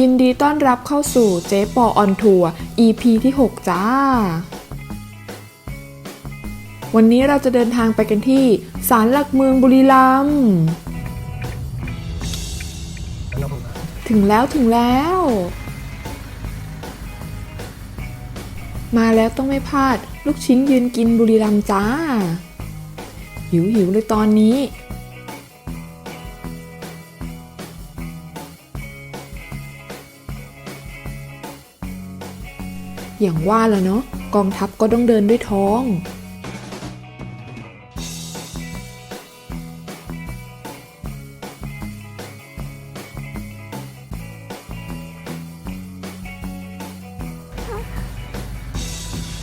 ยินดีต้อนรับเข้าสู่เจ๊ปอออนทัวร์ EP ที่ 6 จ้า วันนี้เราจะเดินทางไปกันที่ศาลหลักเมืองบุรีรัมย์ถึงแล้วถึงแล้ว มาแล้วต้องไม่พลาด ลูกชิ้นยืนกินบุรีรัมย์จ้า หิวหิวเลยตอนนี้ อย่างว่าแล้วเนาะกองทัพก็ต้องเดินด้วยท้อง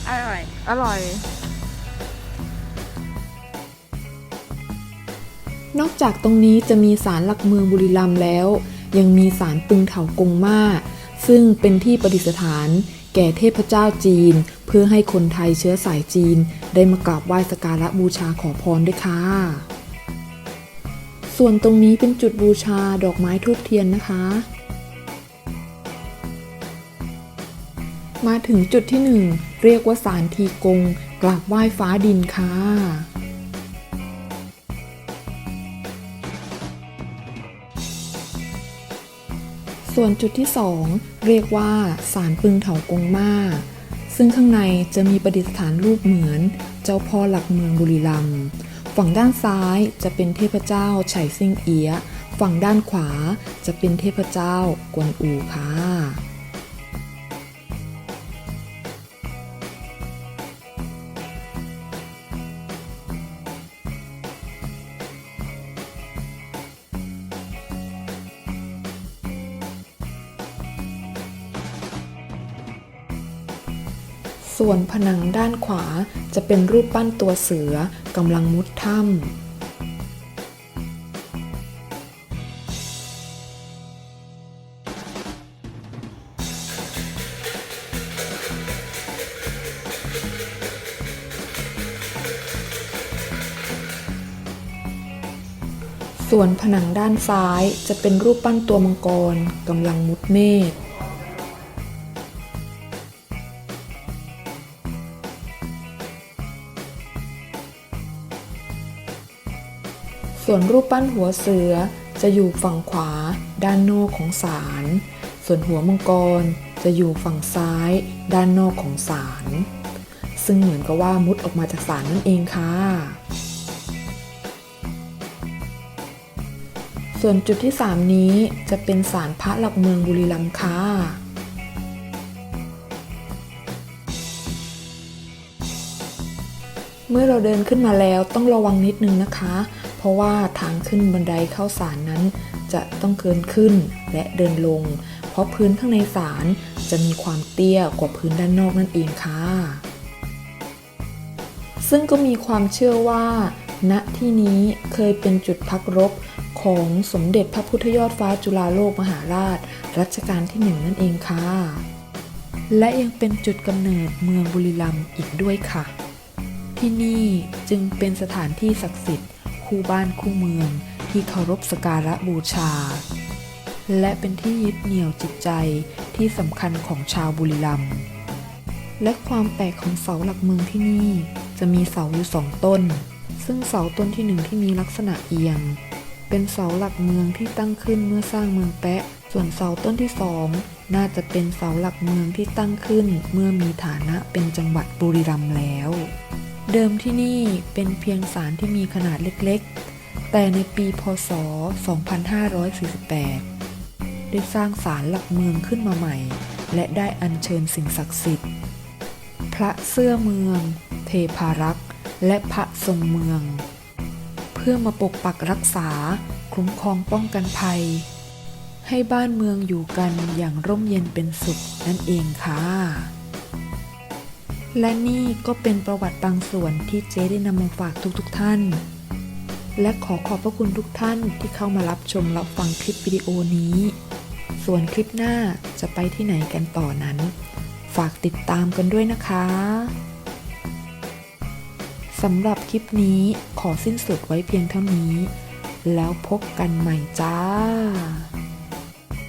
อร่อย อร่อย นอกจากตรงนี้จะมีศาลหลักเมืองบุรีรัมย์แล้ว ยังมีศาลปึงเถากงมาซึ่งเป็นที่ประดิษฐาน แก่เทพเจ้าจีน เพื่อให้คนไทยเชื้อสายจีน ได้มากราบไหว้สกการะบูชาขอพรด้วยค่ะ ส่วนตรงนี้เป็นจุดบูชาดอกไม้ทูบเทียนนะคะ มาถึงจุดที่หนึ่งเรียกว่าสารทีกงกราบไหว้ฟ้าดินค่ะ ส่วนจุดที่สองเรียกว่าสารปึงเถากงมาซึ่งข้างในจะมีประดิษฐานรูปเหมือน เจ้าพ่อหลักเมืองบุรีรัมย์ฝั่งด้านซ้ายจะเป็นเทพเจ้าไฉซิ่งเอีย ฝั่งด้านขวาจะเป็นเทพเจ้ากวนอูค่ะ ส่วนผนังด้านขวาจะเป็นรูปปั้นตัวเสือกำลังมุดถ้ำส่วนผนังด้านซ้ายจะเป็นรูปปั้นตัวมังกรกำลังมุดเมฆ ส่วนรูปปั้นหัวเสือจะอยู่ฝั่งขวา ด้านนอกของศาล ส่วนหัวมังกรจะอยู่ฝั่งซ้าย ด้านนอกของศาล ซึ่งเหมือนกับว่ามุดออกมาจากศาลนั่นเองค่ะ ส่วนจุดที่ 3 นี้จะเป็นศาลพระหลักเมืองบุรีรัมย์ค่ะเมื่อเราเดินขึ้นมาแล้วต้องระวังนิดนึงนะคะ เพราะว่าทางขึ้นบันไดเข้าศาลนั้น จะต้องเกินขึ้นและเดินลง เพราะพื้นข้างในศาลจะมีความเตี้ยกว่าพื้นด้านนอกนั่นเองค่ะ ซึ่งก็มีความเชื่อว่า ณที่นี้เคยเป็นจุดพักรบของสมเด็จพระพุทธยอดฟ้าจุฬาโลกมหาราช รัชกาลที่หนึ่งนั่นเองค่ะ และยังเป็นจุดกำเนิดเมืองบุรีรัมย์อีกด้วยค่ะ ที่นี่จึงเป็นสถานที่ศักดิ์สิทธิ์ คู่บ้านคู่เมืองที่เคารพสการะบูชา และเป็นที่ยึดเหนี่ยวจิตใจที่สำคัญของชาวบุรีรัมย์และความแปลกของเสาหลักเมืองที่นี่ จะมีเสาอยู่สองต้น ซึ่งเสาต้นที่หนึ่งที่มีลักษณะเอียง เป็นเสาหลักเมืองที่ตั้งขึ้นเมื่อสร้างเมืองแปะ ส่วนเสาต้นที่สองน่าจะเป็นเสาหลักเมืองที่ตั้งขึ้นเมื่อมีฐานะเป็นจังหวัดบุรีรัมย์แล้ว เดิมที่นี่เป็นเพียงศาลที่มีขนาดเล็กๆ แต่ในปีพศ 2548 ได้สร้างศาลหลักเมืองขึ้นมาใหม่ และได้อัญเชิญสิ่งศักดิ์สิทธิ์ พระเสื้อเมือง เทพารักษ์และพระทรงเมือง เพื่อมาปกปักรักษาคุ้มครองป้องกันภัย ให้บ้านเมืองอยู่กันอย่างร่มเย็นเป็นสุขนั่นเองค่ะ และนี่ก็เป็นประวัติบางส่วนที่เจ๊ได้นำมาฝากทุกๆทท่าน และขอขอบพระคุณทุกท่านที่เข้ามารับชมรับฟังคลิปวิดีโอนี้ ส่วนคลิปหน้าจะไปที่ไหนกันต่อนั้น ฝากติดตามกันด้วยนะคะสำหรับคลิปนี้ขอสิ้นสุดไว้เพียงเท่านี้ แล้วพบกันใหม่จ้า